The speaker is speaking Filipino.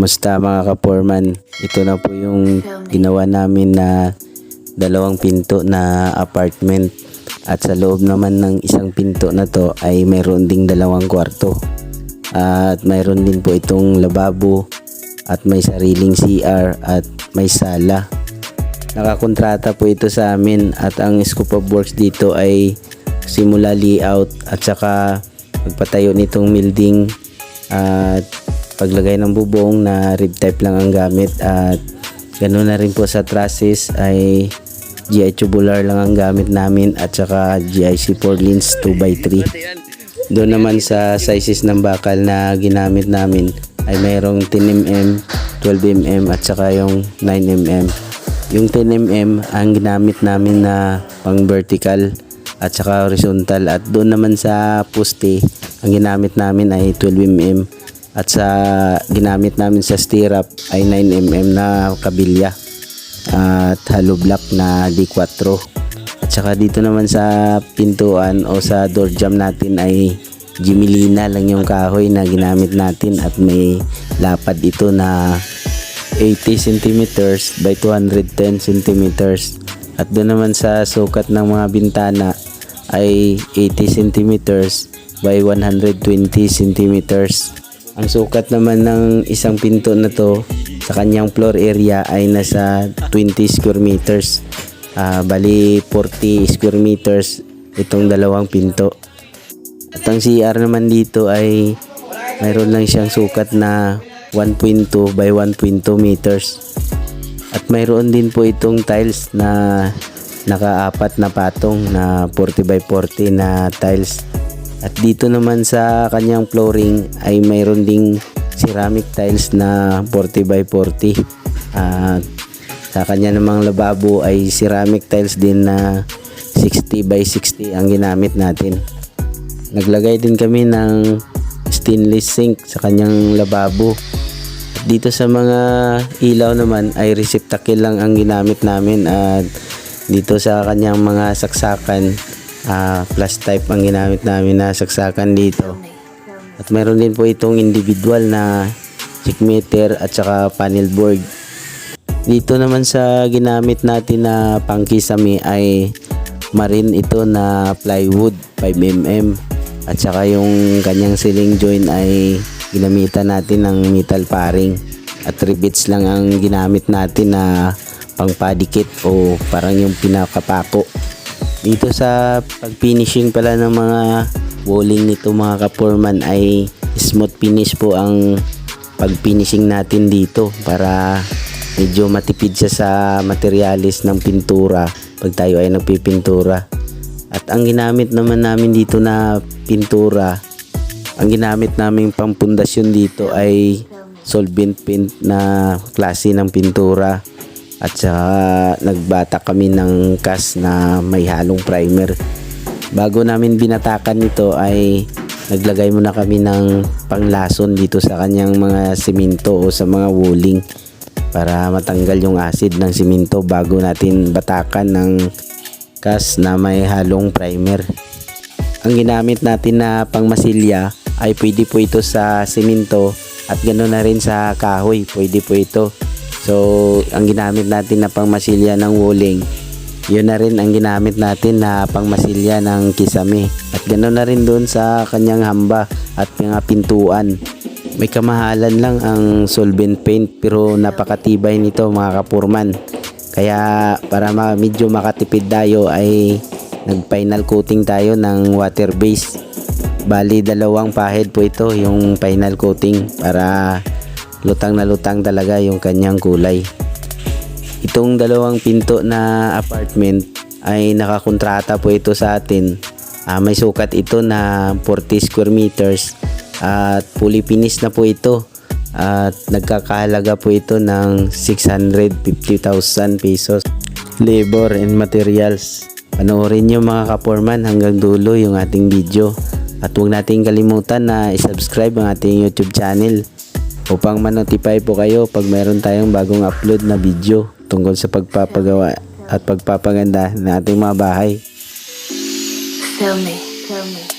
Kumusta mga kaporman? Ito na po yung ginawa namin na dalawang pinto na apartment. At sa loob naman ng isang pinto na to ay mayroon ding dalawang kwarto. At mayroon din po itong lababo at may sariling CR at may sala. Nakakontrata po ito sa amin at ang scope of works dito ay simula layout at saka pagpatayo nitong building at paglagay ng bubong na rib type lang ang gamit. At ganoon na rin po sa trusses ay GI tubular lang ang gamit namin at saka GIC 4 lines 2x3 doon naman sa sizes ng bakal na ginamit namin ay mayroong 10mm, 12mm at saka yung 9mm yung 10mm ang ginamit namin na pang vertical at saka horizontal. At doon naman sa poste ang ginamit namin ay 12mm at sa ginamit namin sa stirrup ay 9mm na kabilya. At hollow block na D4 at saka dito naman sa pintuan o sa door jamb natin ay Jimilina lang yung kahoy na ginamit natin. At may lapad ito na 80 cm by 210 cm at doon naman sa sukat ng mga bintana ay 80 cm by 120 cm ang sukat naman ng isang pinto na to sa kanyang floor area ay nasa 20 square meters Ah, bali 40 square meters itong dalawang pinto at ang CR naman dito ay mayroon lang siyang sukat na 1.2 by 1.2 meters. At mayroon din po itong tiles na nakaapat na patong na 40 by 40 na tiles. At dito naman sa kanyang flooring ay mayroon ding ceramic tiles na 40 by 40. At sa kanya namang lababo ay ceramic tiles din na 60 by 60 ang ginamit natin. Naglagay din kami ng stainless sink sa kanyang lababo. Dito sa mga ilaw naman ay receptacle lang ang ginamit namin at dito sa kanyang mga saksakan ah, plus type ang ginamit namin na saksakan dito. At meron din po itong individual na check meter at saka panel board. Dito naman sa ginamit natin na pangkisami ay marin ito na plywood 5mm at saka yung kanyang ceiling joint ay ginamitan natin ng metal paring at rivets lang ang ginamit natin na pangpadikit o parang yung pinakapako dito sa pag-finishing pala ng mga walling nito mga kaporman ay smooth finish po ang pag-finishing natin dito para medyo matipid siya sa materialis ng pintura pag tayo ay nagpipintura. At ang ginamit naman namin dito na pintura, ang ginamit namin pampundasyon dito ay solvent paint na klase ng pintura. At saka nagbata kami ng cast na may halong primer. Bago namin binatakan ito ay naglagay muna kami ng panglason dito sa kanyang mga simento o sa mga walling para matanggal yung acid ng simento bago natin batakan ng cast na may halong primer. Ang ginamit natin na pangmasilya ay pwede po ito sa simento at ganoon na rin sa kahoy, pwede po ito. So, ang ginamit natin na pangmasilya ng walling, yun na rin ang ginamit natin na pangmasilya ng kisame. At ganoon na rin doon sa kanyang hamba at mga pintuan. May kamahalan lang ang solvent paint pero napakatibay nito mga kapurman. Kaya para ma- medyo makatipid tayo ay nag final coating tayo ng water base. Bali dalawang pahid po ito yung final coating para lutang na lutang talaga yung kanyang kulay. Itong dalawang pinto na apartment ay nakakontrata po ito sa atin. Ah, may sukat ito na 40 square meters at fully finished na po ito. At nagkakahalaga po ito ng 650,000 pesos. Labor and materials. Panoorin nyo mga kaporman hanggang dulo yung ating video. At huwag nating kalimutan na isubscribe ang ating YouTube channel upang ma-notify po kayo pag meron tayong bagong upload na video tungkol sa pagpapagawa at pagpapaganda ng ating mga bahay. Tell me, tell me.